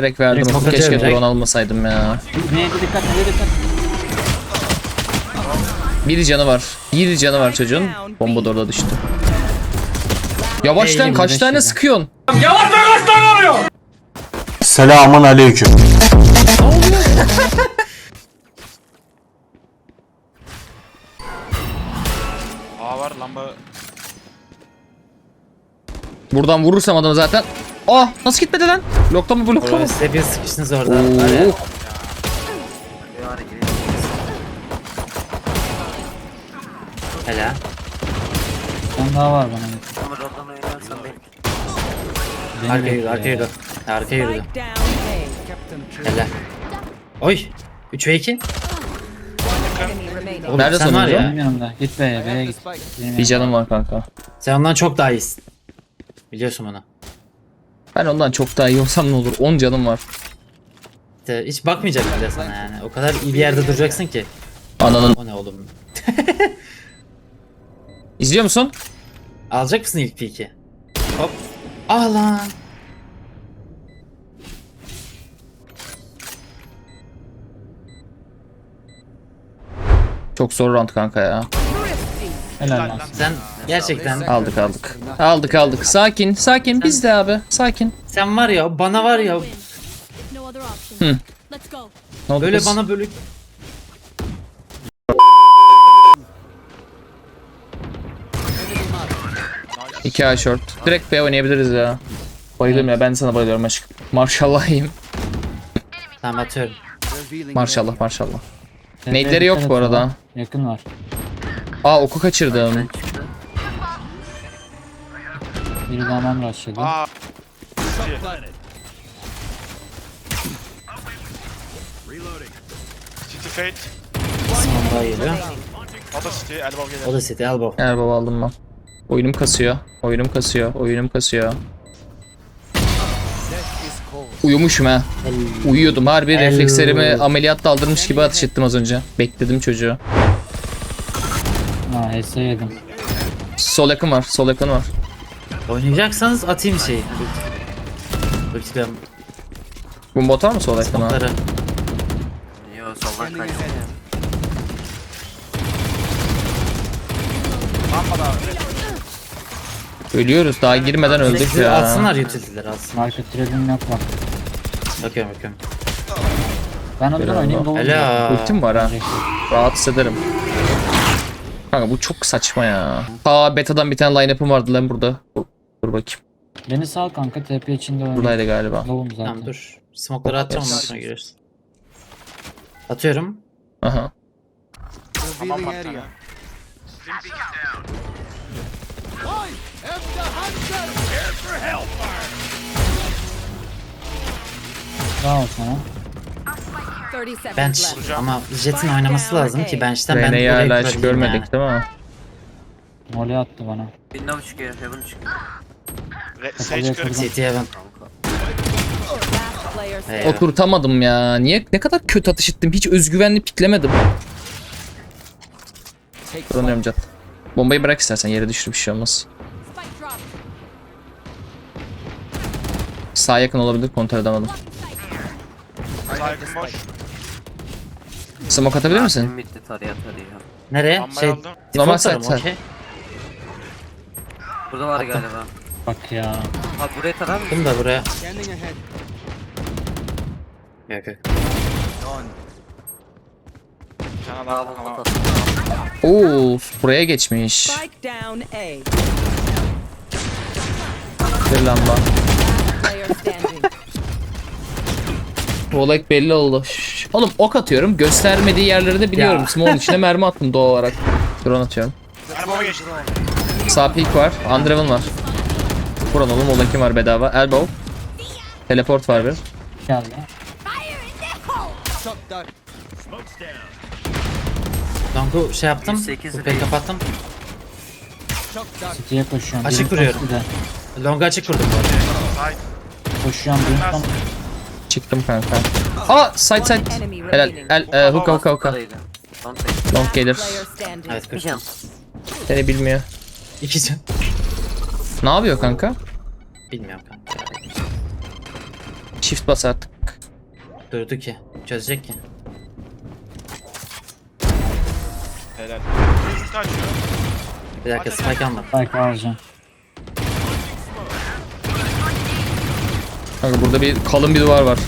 Direkt verdim. Direkt Keşke direkt. drone almasaydım ya. Neye dikkat neye dikkat. Bir canı var. Bir canı var çocuğun. Bomba da orada düştü. Yavaş lan kaç tane sıkıyorsun? Selamun aleyküm. A var lamba. Buradan vurursam adamı zaten. Ah nasıl gitmedi lan? Mı? Oo, size bir sıkıştınız orada. Var ya. Oo. Hala. Bir daha var bana. Beni Arka yürüdü, bekliyor arka ya. yürüdü. Arka yürüdü. Spike down A. Hala. Oy. 3 ve 2. Enemy remaining. Oğlum Nerede sen var sonuncu? ya. Benim yanımda. Git B'ye B'ye git. Benim Bir canım var kanka. Sen ondan çok daha iyisin. Biliyorsun bunu. Ben ondan çok daha iyi olsam ne olur? 10 canım var. İşte hiç bakmayacak bile sana yani. O kadar iyi bir yerde duracaksın ki. Ananın. O ne oğlum? İzliyor musun? Alacak mısın ilk piki? Hop. Ah lan. Çok zor round kanka ya. Helal lan. Sen gerçekten Aldık aldık. Aldık aldık. Sakin sakin biz de abi. Sakin. sen var ya bana var ya go. Ne oldu böyle kız? bana böyle İki A short. Direkt B oynayabiliriz ya. Bayılıyorum ya ben sana bayılıyorum aşkım. Maşallahıyım. Tamam atıyorum. Maşallah maşallah. Nade'leri yok bu arada. Yakın var. Aa oku kaçırdım. Biri hemen başladı. A. City Fate. Tamam daha geliyor. O da City. Elbow. O da city elbow. Baba aldım ben. Oyunum kasıyor. Oyunum kasıyor. Oyunum kasıyor. Uyumuşum ha. Uyuyordum. Harbi El- reflekslerimi ameliyat daldırmış gibi ateş ettim az önce. Bekledim çocuğu. Ha HS yedim. Sol yakın var. Sol yakın var. Oynayacaksanız atayım şeyi. Ultilerim. Bomba atar mı sol yakına? Smoke'ları. Ölüyoruz. Daha girmeden öldük Size ya. Atsınlar utility'leri atsınlar. Market trading yok bak. Bakıyorum bakıyorum. Ben ondan Biraz oynayayım doğum. Hala. Ultim var ha. Rahat hissederim. Kanka bu çok saçma ya. Aa betadan bir tane line-up'ım vardı lan burada. Dur, dur bakayım. Beni sal kanka TP içinde oynayayım. Buradaydı galiba. Lovum zaten. Tamam dur. Smoke'ları atacağım ondan sonra gireriz. Atıyorum. Aha. Tamam bak. Bravo sana. 30 seconds Bench. Ama Jet'in oynaması lazım ki bench'ten ben Rene'yi oraya hala hiç görmedik değil mi? Mole attı bana. Window çıkıyor, Heaven çıkıyor. Re- Sage kırık. Yani. City Heaven. Last player standing. Eyvah. Oturtamadım ya. Niye? Ne kadar kötü atış ettim. Hiç özgüvenli piklemedim. Kırılıyorum Cat. Bombayı bırak istersen yere düşür bir şey olmaz. Spike drop. Sağ yakın olabilir kontrol edemedim. Sağ yakın boş. Smoke atabilir misin? Bitti. Nereye? Şey, aldım. Normal default tarım, site, okey. Burada var galiba. Bak ya. Ha buraya tarar mısın? Attım da buraya. Daha bomba ama tat. Oo, buraya geçmiş. Spike down A. Standing. Belli oldu. Şşş. Oğlum ok atıyorum. Göstermediği yerleri de biliyorum. Smoke'un içine mermi attım doğal olarak. Drone atıyorum. Elbow'a geçti. Sağ peek var. Andreven var. Buran oğlum o kim var bedava. Elbow. Teleport var bir. Geldi. Long'u şey yaptım. 108 Kupayı kapattım. City'ye koşuyorum. Açık Birini vuruyorum. koştu da. Long'u açık vurdum bu arada. Koşuyorum. Birini tam Çıktım kanka. Aa side side. Enemy Helal. remaining. El, e, hookah hookah hookah. Don't take. Long gelir. Player standing. Evet koştum. Seni bilmiyor. İki can. Ne yapıyor kanka? Bilmiyorum kanka. shift bas artık. Durdu ki. Çözecek ki. Helal. Ulti açıyor. Bir dakika spike almadı. Belki alacağım. Kanka burada bir kalın bir duvar var.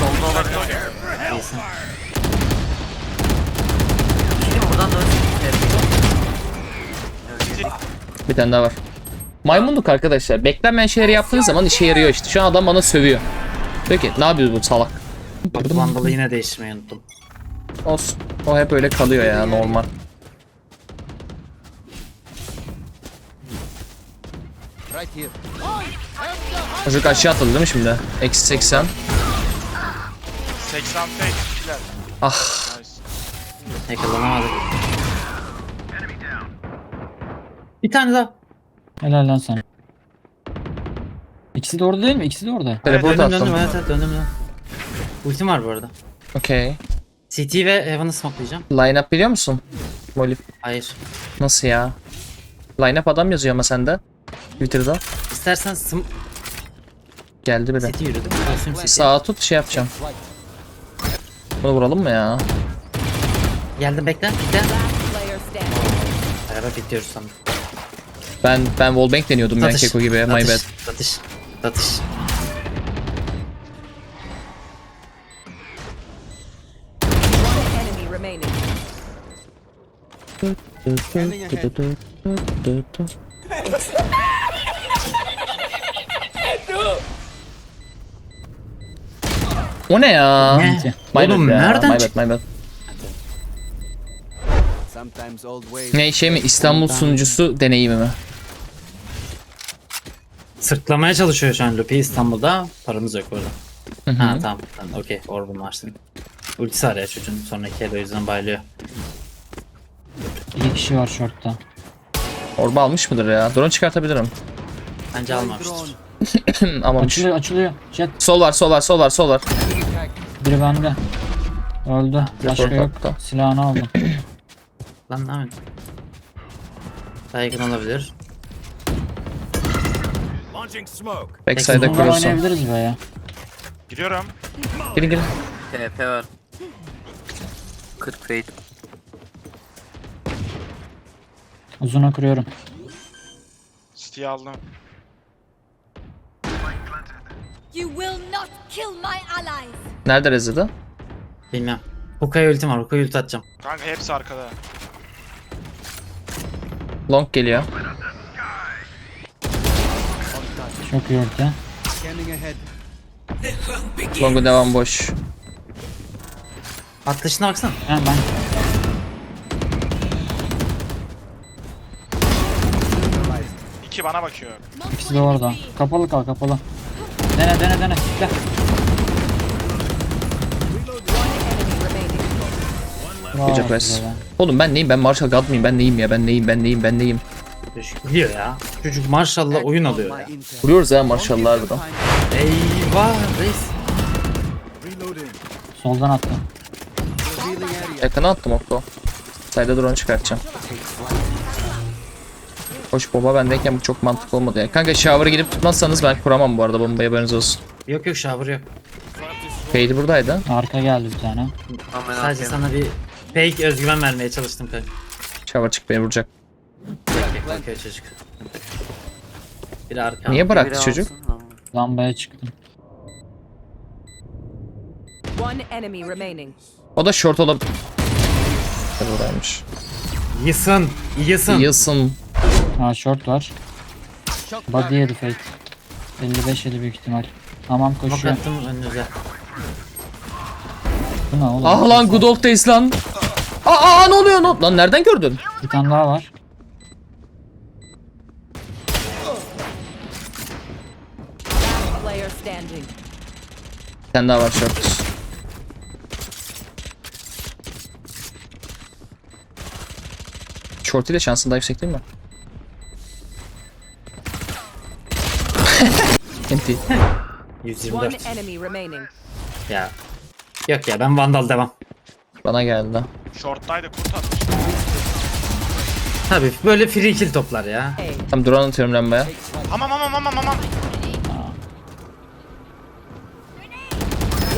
Solda olabilir. İyisin. Şimdi buradan dönsün. Bir tane daha var. Maymunluk arkadaşlar. Beklenmeyen şeyleri yaptığınız zaman işe yarıyor işte. Şu an adam bana sövüyor. Peki ne yapıyoruz bu salak? Vandal'ı yine değiştirmeyi unuttum. Olsun. O hep öyle kalıyor ya normal. Çocuk aşağı atladı değil mi şimdi? Eksi 80. 80 fake kişiler. Ah. Nice. Yakalanamadık. Bir tane daha. Helal lan sana. İkisi de orada değil mi? İkisi de orada. Teleport döndüm döndüm attım. evet evet döndüm döndüm. Ultim var bu arada. Okey. CT ve Heaven'ı smokelayacağım. Line up biliyor musun? Molly. Hayır. Nasıl ya? Line up adam yazıyor ama sende. Twitter'da. İstersen sm Geldi biri. CT. Basıyorum CT. Sağa tut şey yapacağım. Bunu vuralım mı ya? Geldim bekle. Bekle. Beraber bitiyoruz sandım. Ben ben wallbang deniyordum ya Satış. Keko gibi. My Satış. bad. Enemy remaining. O ne ya? Ne? My bad Oğlum ya, nereden my bad, my bad. Ne şey mi İstanbul sunucusu deneyimi mi? Sırtlamaya çalışıyor şu an Lupi İstanbul'da. Paramız yok orada. Ha tamam. tamam. Okey. Orbun var senin. Ultisi var ya çocuğun. Sonraki el o yüzden baylıyor. İki kişi var shortta. Orba almış mıdır ya? Drone çıkartabilirim. Bence almamıştır. Almamış. Açılıyor açılıyor. Jet Sol var, sol var, sol var, sol var. biri bende. Öldü. Başka yok. Silahını aldım. Lan ne yapıyorsun? Daha yakın olabilir. Backside'e Bunlar kuruyorsun. oynayabiliriz be ya. Giriyorum. Girin girin. TP var. 40 fade. Uzuna kuruyorum. City'yi aldım. You will not kill my allies. Nerede rezidi? Bilmem. Hukaya ultim var. Hukaya ulti atacağım. Kanka hepsi arkada. Long geliyor. Çok iyi orta. Long'un devam boş. Atlayışına baksana. Ha ben. İki bana bakıyor. İkisi de orada. Kapalı kal kapalı. Dene dene dene. Gel. Bravo res. size be. Oğlum ben neyim? Ben Marshall God mıyım? Ben neyim ya? Ben neyim? Ben neyim? Ben neyim? Çocuk biliyor ya. Çocuk maşallah oyun alıyor ya. Vuruyoruz ya Marshall'lar burada. Eyvah reis. Soldan attı. Yakına attım Okko. Sayda drone çıkartacağım. Hoş bomba bendeyken bu çok mantıklı olmadı ya. Kanka shower'a gidip tutmazsanız ben kuramam bu arada bombayı haberiniz olsun. Yok yok shower yok. Fade buradaydı. Arka geldi bir tane. Sadece sana bir fake özgüven vermeye çalıştım kanka. Shower çık beni vuracak. Bakıyor çocuk. Bir arka. Niye bıraktı çocuk? Lambaya çıktım. One enemy remaining. O da short olabilir. Buradaymış. Yısın. Yısın. Yılsın. Ha short var. Body yedi fake. 55 yedi büyük ihtimal. Tamam Bak koşuyor. attım önünüze. Bu ne oğlum? Ah lan good old days lan. Aa, aa ne oluyor lan? Lan nereden gördün? Bir tane daha var. Tane daha var short. Short ile şansın daha yüksek değil mi? One 124. enemy remaining. Ya. Yok ya ben Vandal devam. Bana geldi. Short'taydı kurt atmış. Tabii böyle free kill toplar ya. Tam drone atıyorum lambaya. Hamam hamam hamam hamam.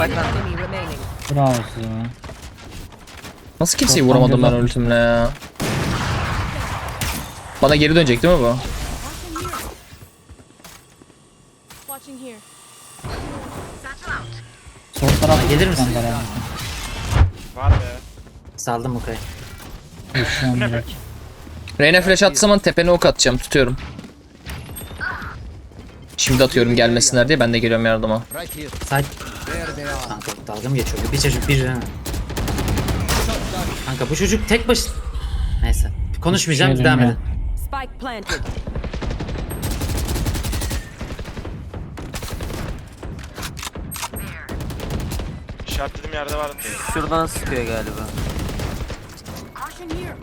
One Spike lan. enemy remaining. Bravo size. Nasıl kimseyi Toplam vuramadım ben göz ultimle ya? Bana geri dönecek değil mi bu? Watching here. Sol taraf Gelir misin? Var be. Saldım direkt. Reyna flash attığı zaman tepene ok atacağım. Tutuyorum. Şimdi atıyorum gelmesinler diye ben de geliyorum yardıma. Side. Kanka dalga mı geçiyor? Bir çocuk bir canı. Kanka bu çocuk tek baş... Neyse. Konuşmayacağım Şey devam edin. Spike planted. İşaretlediğim yerde var. Şuradan sıkıyor galiba. Caution here.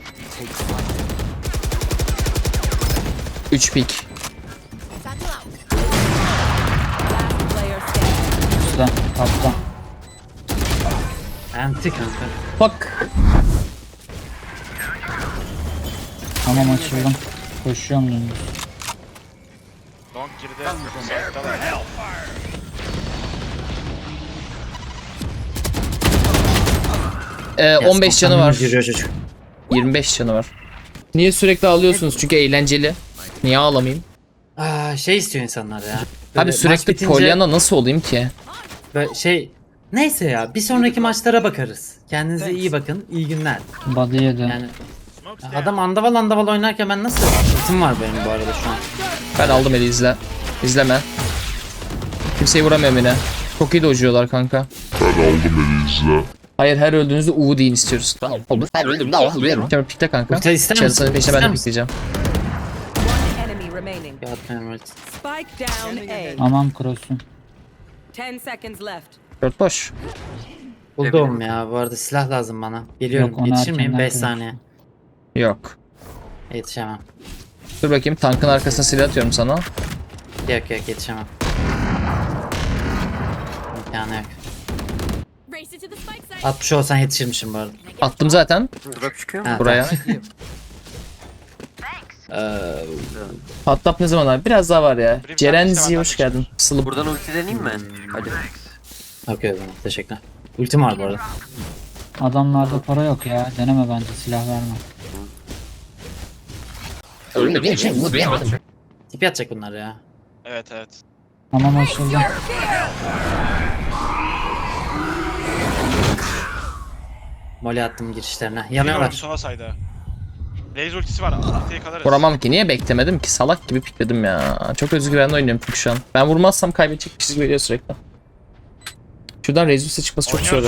Kaptan. Anti kanka. Bak. Tamam açıldım. Koşuyorum dümdüz. Long girdi. Ee, 15 canı var. Yürüyor çocuk. 25 canı var. Niye sürekli ağlıyorsunuz? Çünkü eğlenceli. Niye ağlamayayım? Aa, şey istiyor insanlar ya. Böyle Abi maç sürekli bitince Pollyanna nasıl olayım ki? Böyle şey... Neyse ya bir sonraki maçlara bakarız. Kendinize iyi bakın. iyi günler. Body yedi. Yani adam andaval andaval oynarken ben nasıl... Ultim var benim bu arada şu an. Ben aldım eli izle. İzleme. Kimseyi vuramıyorum yine. Çok iyi dojuyorlar kanka. Ben aldım eli izle. Hayır her öldüğünüzde U deyin istiyoruz. Tamam pikle kanka. Ulti ister misin? peşine ben de İster misin? pikleyeceğim. Spike down A. Aman cross'un. 10 seconds left. Dört boş. Buldum ya bu arada silah lazım bana. Geliyorum Yok, onu yetişir miyim? erkenden 5 kırın. saniye. Yok. Yetişemem. Dur bakayım tankın arkasına silah atıyorum sana. Yok yok yetişemem. İmkanı yok. Race it to the spike site. 60 olsan yetişirmişim bu arada. Attım zaten Drop çıkıyor mu? Ha, buraya. Ee, Patlap ne zaman abi? Biraz daha var ya. Brim Ceren Zi hoş geldin. Sılı Buradan ulti deneyeyim mi? Hadi. Okey o zaman teşekkürler. Ultim var bu arada. Adamlarda para yok ya. Deneme bence silah verme. Tipi atacak bunlar ya. Evet evet. Tamam açıldım. Mole attım girişlerine. Yanıyorlar. Sola sayda. Raze ultisi var. Kalarız. Vuramam ki. Niye beklemedim ki? Salak gibi pikledim ya. Çok özgüvenli oynuyorum çünkü şu an. Ben vurmazsam kaybedecek bir çizgi veriyor sürekli. Şuradan Rezus'e çıkması çok zor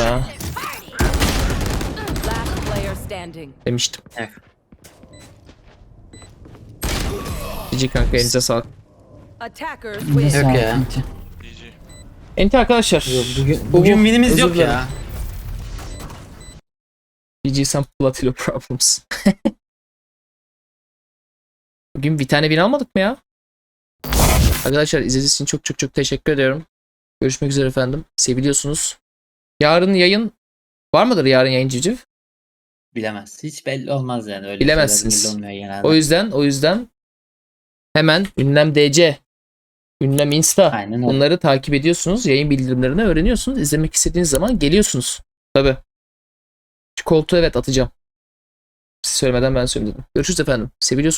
standing. Demiştim. Evet. GG kanka elinize sağlık. Attackers Bir win. Yok ya. GG. Enti arkadaşlar. Bugün, bugün Bu- minimiz yok ya. GG some Platilo problems. Bugün bir tane bin almadık mı ya? Arkadaşlar izlediğiniz için çok çok çok teşekkür ediyorum. Görüşmek üzere efendim. Seviliyorsunuz. Yarın yayın var mıdır yarın yayın civciv? Bilemez. Hiç belli olmaz yani. Öyle Bilemezsiniz. O yüzden o yüzden hemen ünlem DC, ünlem Insta Aynen bunları takip ediyorsunuz. Yayın bildirimlerini öğreniyorsunuz. İzlemek istediğiniz zaman geliyorsunuz. Tabi. Şu koltuğu evet atacağım. Siz söylemeden ben söyledim. Görüşürüz efendim. Seviliyorsunuz.